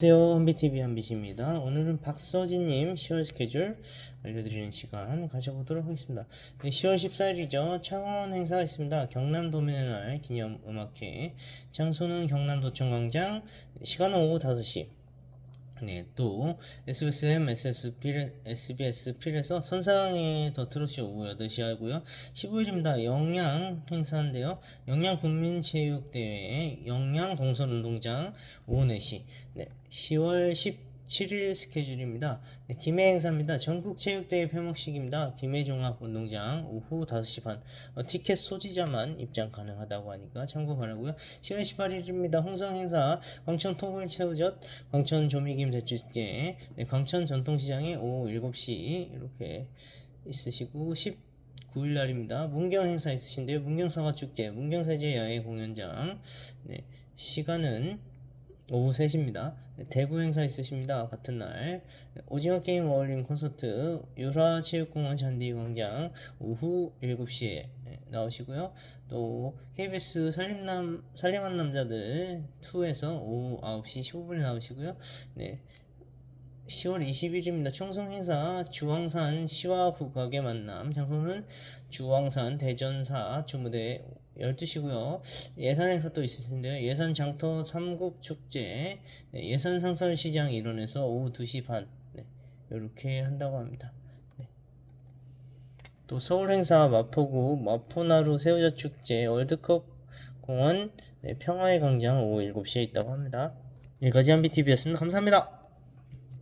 안녕하세요. 한비TV 한비씨입니다. 오늘은 박서진님 10월 스케줄 알려드리는 시간 가져보도록 하겠습니다. 네, 10월 14일이죠. 창원 행사가 있습니다. 경남 도민의 날 기념 음악회. 장소는 경남도청 광장. 시간은 오후 5시 네, 또 SBSM, SSP, SBS 필에서 선상에 더 트롯이 오후 8시 하고요. 15일입니다. 영양 행사인데요. 영양 국민체육대회 영양 동선운동장 오후 4시. 네, 10월 17일 스케줄입니다. 네, 김해 행사입니다. 전국체육대회 폐막식입니다. 김해 종합운동장 오후 5시 반. 어, 티켓 소지자만 입장 가능하다고 하니까 참고 바라고요. 10월 18일입니다. 홍성 행사 광천 토굴 채우젓 광천 조미김 대축제 네, 광천 전통시장에 오후 7시 이렇게 있으시고 19일 날입니다. 문경 행사 있으신데요. 문경 사과 축제 문경세제 야외 공연장 네, 시간은 오후 3시입니다. 대구 행사 있으십니다. 같은 날. 오징어 게임 어울림 콘서트 유라체육공원 잔디광장 오후 7시에 나오시고요. 또 KBS 살림남 살림한 남자들 2에서 오후 9시 15분에 나오시고요. 네. 10월 20일입니다. 청송 행사 주황산 시와 국악의 만남 장소는 주황산 대전사 주무대 12시고요. 예산 행사 또 있을 텐데요. 예산 장터 삼국 축제 네, 예산 상설 시장 일원에서 오후 2시 반 네, 이렇게 한다고 합니다. 네. 또 서울 행사 마포구 마포나루 새우젓 축제 월드컵 공원 네, 평화의 광장 오후 7시에 있다고 합니다. 여기까지 한비TV였습니다. 감사합니다.